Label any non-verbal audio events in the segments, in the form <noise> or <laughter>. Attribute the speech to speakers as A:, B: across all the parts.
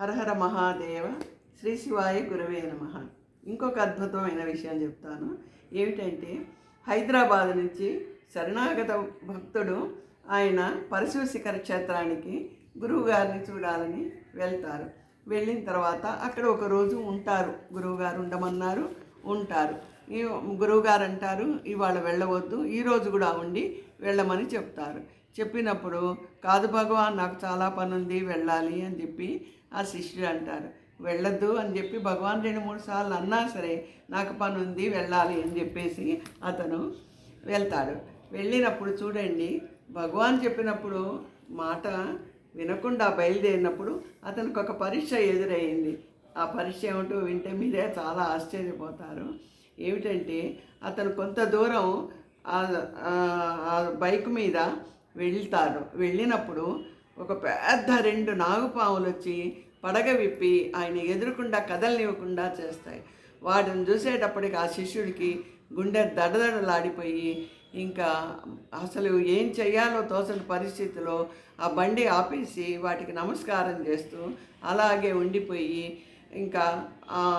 A: హరహర మహాదేవ శ్రీ శివాయ గురవే నమ. ఇంకొక అద్భుతమైన విషయం చెప్తాను. ఏమిటంటే హైదరాబాద్ నుంచి శరణాగత భక్తుడు ఆయన పరశుశిఖర క్షేత్రానికి గురువుగారిని చూడాలని వెళ్తారు. వెళ్ళిన తర్వాత అక్కడ ఒక రోజు ఉంటారు. గురువుగారు ఉండమన్నారు ఉంటారు. ఈ గురువుగారు అంటారు ఇవాళ వెళ్ళవద్దు ఈరోజు కూడా ఉండి వెళ్ళమని చెప్తారు. చెప్పినప్పుడు కాదు భగవాన్ నాకు చాలా పనుంది వెళ్ళాలి అని చెప్పి ఆ శిష్యుడు అంటారు. వెళ్ళొద్దు అని చెప్పి భగవాన్ రెండు మూడు సార్లు అన్నా సరే నాకు పని ఉంది వెళ్ళాలి అని చెప్పేసి అతను వెళ్తాడు. వెళ్ళినప్పుడు చూడండి భగవాన్ చెప్పినప్పుడు మాట వినకుండా బయలుదేరినప్పుడు అతనికి ఒక పరీక్ష ఎదురయ్యింది ఆ పరీక్ష ఏమిటో వింటే మీరే చాలా ఆశ్చర్యపోతారు. ఏమిటంటే అతను కొంత దూరం ఆ బైక్ మీద వెళ్తారు వెళ్ళినప్పుడు ఒక పెద్ద రెండు నాగుపాములు వచ్చి పడగ విప్పి ఆయన ఎదురుకుండా కదలనివ్వకుండా చేస్తాయి. వాటిని చూసేటప్పటికి ఆ శిష్యుడికి గుండె దడదడలాడిపోయి ఇంకా అసలు ఏం చేయాలో తోచని పరిస్థితిలో ఆ బండి ఆపేసి వాటికి నమస్కారం చేస్తూ అలాగే ఉండిపోయి ఇంకా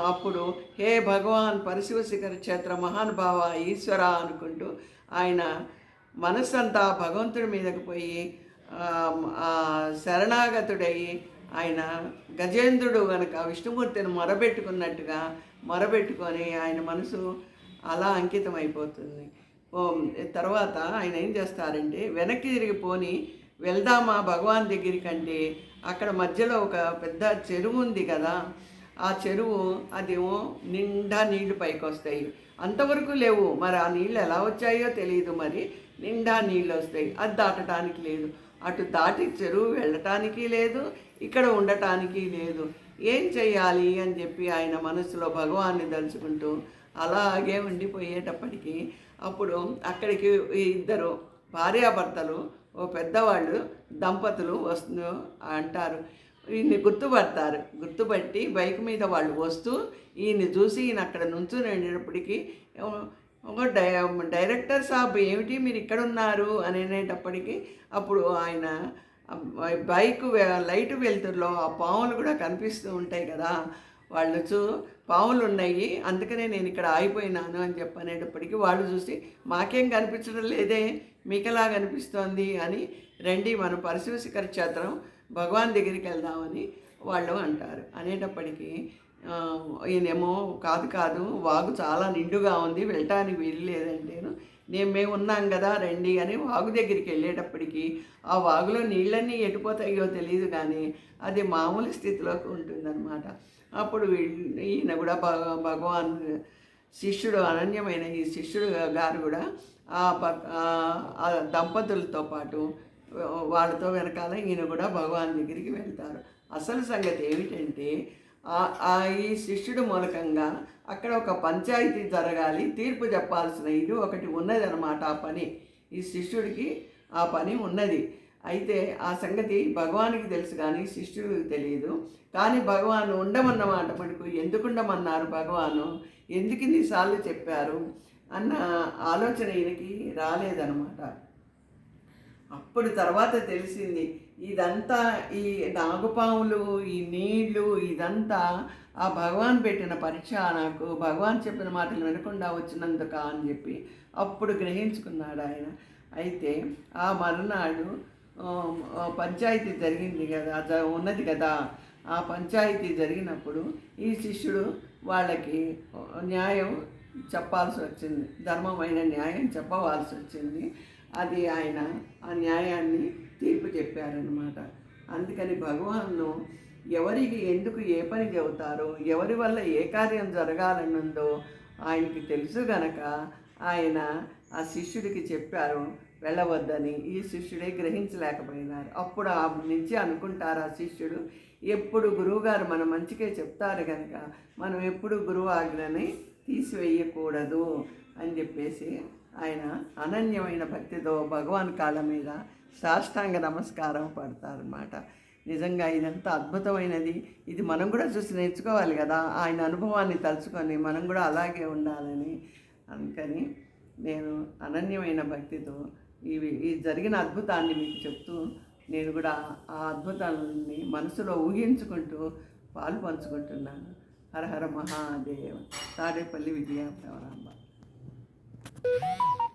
A: అప్పుడు హే భగవాన్ పరశివ శిఖర క్షేత్ర మహానుభావ ఈశ్వర అనుకుంటూ ఆయన మనస్సంతా భగవంతుడి మీదకి పోయి శరణాగతుడయి ఆయన గజేంద్రుడు కనుక విష్ణుమూర్తిని మొరబెట్టుకున్నట్టుగా మొరబెట్టుకొని ఆయన మనసు అలా అంకితం అయిపోతుంది తర్వాత ఆయన ఏం చేస్తారంటే వెనక్కి తిరిగిపోని వెళ్దామా భగవాన్ దగ్గరికి అంటే అక్కడ మధ్యలో ఒక పెద్ద చెరువు ఉంది కదా ఆ చెరువు అదేమో నిండా నీళ్ళు పైకి వస్తాయి అంతవరకు లేవు. మరి ఆ నీళ్ళు ఎలా వచ్చాయో తెలియదు మరి. నిండా నీళ్ళు వస్తాయి. అది దాటడానికి లేదు. అటు దాటి చెరువు వెళ్ళటానికి లేదు ఇక్కడ ఉండటానికి లేదు. ఏం చేయాలి అని చెప్పి ఆయన మనసులో భగవాన్ని దలుచుకుంటూ అలాగే ఉండిపోయేటప్పటికీ అప్పుడు అక్కడికి ఇద్దరు భార్యాభర్తలు ఓ పెద్దవాళ్ళు దంపతులు వస్తు అంటారు. ఈయన్ని గుర్తుపడతారు. గుర్తుపట్టి బైక్ మీద వాళ్ళు వస్తూ ఈయన్ని చూసి ఈయన అక్కడ నుంచుని వెళ్ళినప్పటికీ ఒక డై డైరెక్టర్ సాబ్ ఏమిటి? మీరు ఇక్కడ ఉన్నారు అనేటప్పటికీ అప్పుడు ఆయన బైక్ లైట్ వెలుతురులో ఆ పాములు కూడా కనిపిస్తూ ఉంటాయి కదా. వాళ్ళు చూ పాములు ఉన్నాయి అందుకనే నేను ఇక్కడ ఆగిపోయినాను అని చెప్పనేటప్పటికీ వాళ్ళు చూసి మాకేం కనిపించడం లేదే మీకెలా కనిపిస్తోంది అని రండి మనం పరశువ శిఖర క్షేత్రం భగవాన్ దగ్గరికి వెళ్దామని వాళ్ళు అంటారు. అనేటప్పటికీ ఈయనేమో కాదు కాదు వాగు చాలా నిండుగా ఉంది వెళ్ళటానికి వీలు లేదంటేను. నేను మేము ఉన్నాం కదా రండి అని వాగు దగ్గరికి వెళ్ళేటప్పటికి ఆ వాగులో నీళ్ళన్నీ ఎటుపోతాయో తెలియదు కానీ అది మామూలు స్థితిలోకి ఉంటుందన్నమాట. అప్పుడు ఈయన కూడా భగ భగవాన్ శిష్యుడు అనన్యమైన ఈ శిష్యుడు గారు కూడా ఆ ప- దంపతులతో పాటు వాళ్ళతో వెనకాల ఈయన కూడా భగవాన్ దగ్గరికి వెళ్తారు. అసలు సంగతి ఏమిటంటే ఈ శిష్యుడు మూలకంగా అక్కడ ఒక పంచాయతీ జరగాలి తీర్పు చెప్పాల్సిన ఇది ఒకటి ఉన్నది అనమాట ఆ పని. ఈ శిష్యుడికి ఆ పని ఉన్నది. అయితే ఆ సంగతి భగవానికి తెలుసు కానీ శిష్యుడికి తెలియదు కానీ భగవాను ఉండమన్నమాట మనకు ఎందుకు ఉండమన్నారు భగవాను? ఎందుకు ఇన్నిసార్లు చెప్పారు? అన్న ఆలోచన ఈయనకి రాలేదనమాట అప్పుడు తర్వాత తెలిసింది ఇదంతా ఈ నాగుపాములు ఈ నీళ్ళు ఇదంతా ఆ భగవాన్ పెట్టిన పరీక్ష నాకు భగవాన్ చెప్పిన మాటలు వినకుండా వచ్చినందుక అని చెప్పి అప్పుడు గ్రహించుకున్నాడు ఆయన. అయితే ఆ మరునాడు పంచాయతీ జరిగింది కదా జ- ఉన్నది కదా. ఆ పంచాయతీ జరిగినప్పుడు ఈ శిష్యుడు వాళ్ళకి న్యాయం చెప్పాల్సి వచ్చింది ధర్మమైన న్యాయం చెప్పవలసి వచ్చింది. అది ఆయన ఆ న్యాయాన్ని తీర్పు చెప్పారనమాట అందుకని భగవాన్ను ఎవరికి ఎందుకు ఏ పని చెబుతారో ఎవరి వల్ల ఏ కార్యం జరగాలనుందో ఆయనకి తెలుసు గనక ఆయన ఆ శిష్యుడికి చెప్పారు వెళ్ళవద్దని. ఈ శిష్యుడే గ్రహించలేకపోయినారు. అప్పుడు ఆ నుంచి అనుకుంటారు ఆ శిష్యుడు ఎప్పుడు గురువుగారు మన మంచికే చెప్తారు కనుక మనం ఎప్పుడు గురువు ఆజ్ఞని తీసివేయకూడదు అని చెప్పేసి ఆయన అనన్యమైన భక్తితో భగవాన్ కాళ్ళ మీద సాష్టాంగ నమస్కారం పడతారన్నమాట. నిజంగా ఇదంతా అద్భుతమైనది. ఇది మనం కూడా చూసి నేర్చుకోవాలి కదా. ఆయన అనుభవాన్ని తలుచుకొని మనం కూడా అలాగే ఉండాలని. అందుకని నేను అనన్యమైన భక్తితో ఇవి ఈ జరిగిన అద్భుతాన్ని మీకు చెప్తూ నేను కూడా ఆ అద్భుతాలని మనసులో ఊహించుకుంటూ పాలు పంచుకుంటున్నాను. హర హర మహాదేవ. తాడేపల్లి విజయ Thank <laughs> you.